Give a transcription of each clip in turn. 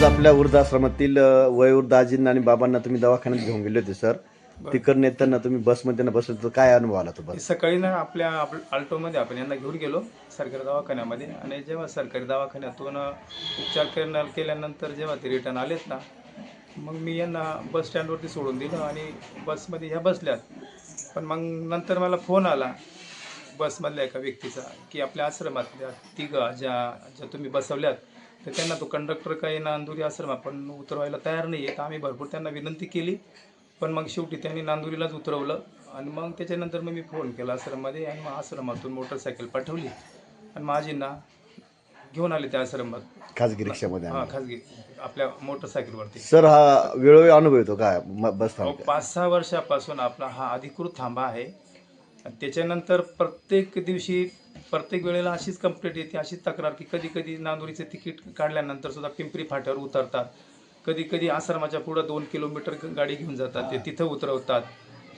आज आपल्या वृद्धाश्रमातील वयोवृद्ध आजींना आणि बाबांना तुम्ही दवाखान्यात घेऊन गेले होते सर. तिकडनं येताना तुम्ही बसमध्ये तर काय अनुभव आला तो सकाळी ना आपल्या आप- आल्टोमध्ये आपण यांना घेऊन गेलो सरकारी दवाखान्यामध्ये. आणि जेव्हा सरकारी दवाखान्यातून उपचार करणार केल्यानंतर जेव्हा ते रिटर्न आलेत ना मग मी यांना बस स्टँडवरती सोडून दिलं आणि बसमध्ये ह्या बसल्यात. पण मग नंतर मला फोन आला बसमधल्या एका व्यक्तीचा की आपल्या आश्रमातल्या तिघं ज्या ज्या तुम्ही बसवल्यात तर त्यांना तो कंडक्टर काही नांदुरी आश्रम आपण उतरवायला तयार नाही आहे तर आम्ही भरपूर त्यांना विनंती केली. पण मग शेवटी त्यांनी नांदुरीलाच उतरवलं. आणि मग त्याच्यानंतर मग मी फोन केला आश्रममध्ये आणि मग आश्रमातून मोटरसायकल पाठवली. आणि माझींना घेऊन आले त्या आश्रमात. खाजगी रिक्षामध्ये हा खाजगी. आपल्या मोटरसायकलवरती. सर हा वेळोवेळी अनुभव येतो काय म- बस अहो, पाच सहा वर्षापासून आपला हा अधिकृत थांबा आहे. आणि त्याच्यानंतर प्रत्येक दिवशी प्रत्येक वेळेला अशीच कंप्लेंट येते अशीच तक्रार की कधी कधी नांदुरीचे तिकीट काढल्यानंतर सुद्धा पिंपरी फाट्यावर उतरतात. कधी कधी आश्रमाच्या पुढं दोन किलोमीटर गाडी घेऊन जातात ते तिथं उतरवतात.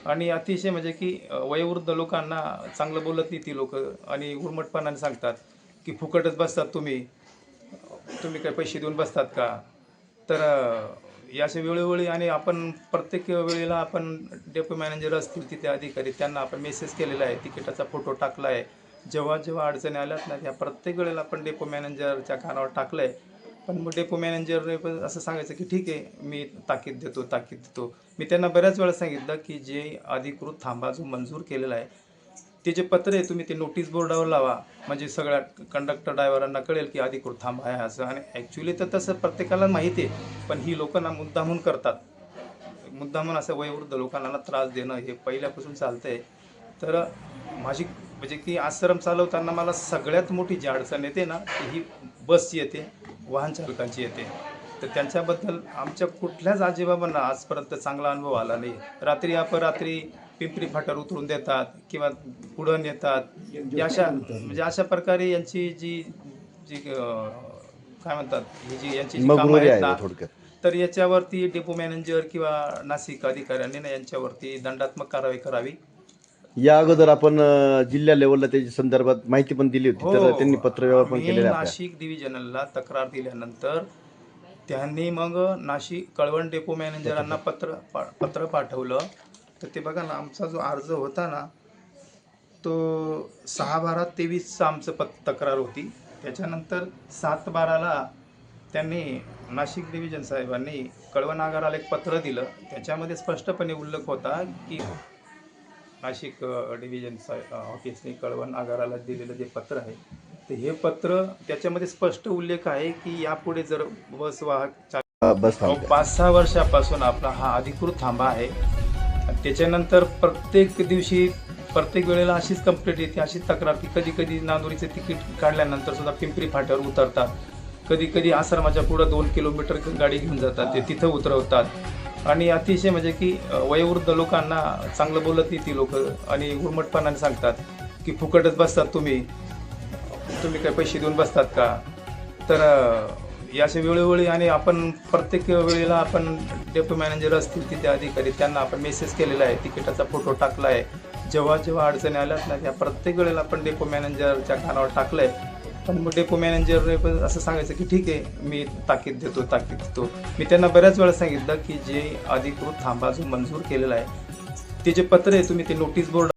आणि अतिशय म्हणजे की वयोवृद्ध लोकांना चांगलं बोलत नाही ती लोक. आणि उर्मटपणाने सांगतात की फुकटच बसतात तुम्ही. तुम्ही काय पैसे देऊन बसतात का? तर या असे वेळोवेळी आणि आपण प्रत्येक वेळेला आपण डेपो मॅनेजर असतील तिथे अधिकारी त्यांना आपण मेसेज केलेला आहे तिकिटाचा फोटो टाकला आहे. जेव्हा जेव्हा अडचणी आल्यात ना त्या प्रत्येक वेळेला आपण डेपो मॅनेजरच्या कानावर टाकलं आहे पण मग डेपो मॅनेजरने पण असं सांगायचं की ठीक आहे मी ताकीद देतो ताकीद देतो. मी त्यांना बऱ्याच वेळा सांगितलं की जे अधिकृत थांबा जो मंजूर केलेला आहे ते जे पत्र आहे तुम्ही ते नोटीस बोर्डावर लावा. म्हणजे सगळ्या कंडक्टर ड्रायव्हरांना कळेल की अधिकृत थांबा आहे असं. आणि ॲक्च्युली तर तसं प्रत्येकाला माहिती आहे पण ही लोकांना मुद्दामून करतात. मुद्दामून असं वयोवृद्ध लोकांना त्रास देणं हे पहिल्यापासून चालतं आहे तर माझी म्हणजे की आश्रम चालवताना मला सगळ्यात मोठी जी अडचण येते ना ती ही बसची येते वाहन चालकांची येते. तर त्यांच्याबद्दल आमच्या कुठल्याच आजीबाबांना आजपर्यंत चांगला अनुभव आला नाही. रात्री अपरात्री पिंपरी फाट्यावर उतरून देतात किंवा पुढं नेतात. अशा म्हणजे अशा प्रकारे यांची जी जी काय म्हणतात ही जी यांची जी कामं आहेत ना तर याच्यावरती डेपो मॅनेजर किंवा नाशिक अधिकाऱ्यांनी ना यांच्यावरती दंडात्मक कारवाई करावी. या अगोदर आपण अ, जिल्हा लेवलला त्याच्या संदर्भात माहिती पण दिली होती तर त्यांनी पत्रव्यवहार पण आम्ही केलेला आहे आपल्या. नाशिक डिव्हिजनला तक्रार दिल्यानंतर त्यांनी मग नाशिक कळवण डेपो मॅनेजरांना पत्र पा- पत्र पाठवलं. तर ते बघा ना आमचा जो अर्ज होता ना तो सहा बारा तेवीसचा आमचं पत तक्रार होती. त्याच्यानंतर सात बाराला त्यांनी नाशिक डिव्हिजन साहेबांनी कळवण आगाराला एक पत्र दिलं. त्याच्यामध्ये स्पष्टपणे उल्लेख होता की नाशिक डिव्हिजन ऑफिसने कळवण आगाराला दिलेलं जे पत्र आहे तर हे पत्र त्याच्यामध्ये स्पष्ट उल्लेख आहे की यापुढे जर बस वाहक बस पाच सहा वर्षापासून आपला हा अधिकृत थांबा आहे. त्याच्यानंतर प्रत्येक दिवशी प्रत्येक वेळेला अशीच कंप्लेंट येते अशीच तक्रार की कधी कधी नांदुरीचे तिकीट काढल्यानंतर सुद्धा पिंपरी फाट्यावर उतरतात. कधी कधी आश्रमाच्या पुढं दोन किलोमीटर गाडी घेऊन जातात ते तिथं उतरवतात. आणि अतिशय म्हणजे की वयोवृद्ध लोकांना चांगलं बोलत नाही ती लोक. आणि उर्मटपणाने सांगतात की फुकटच बसतात तुम्ही. तुम्ही काय पैसे देऊन बसतात का? तर अ, या अशा वेळोवेळी आणि आपण प्रत्येक वेळेला आपण डेपो मॅनेजर असतील तिथे अधिकारी त्यांना आपण मेसेज केलेला आहे तिकिटाचा फोटो टाकला आहे जेव्हा जेव्हा अडचणी आल्यात ना त्या प्रत्येक वेळेला आपण डेपो मॅनेजरच्या कानावर टाकलं आहे पण मग डेपो मॅनेजरने पण असं सांगायचं की ठीक आहे मी ताकीद देतो ताकीद देतो मी त्यांना बऱ्याच वेळा सांगितलं की जे अधिकृत थांबा जो मंजूर केलेला आहे ते जे पत्र आहे तुम्ही ते नोटीस बोर्ड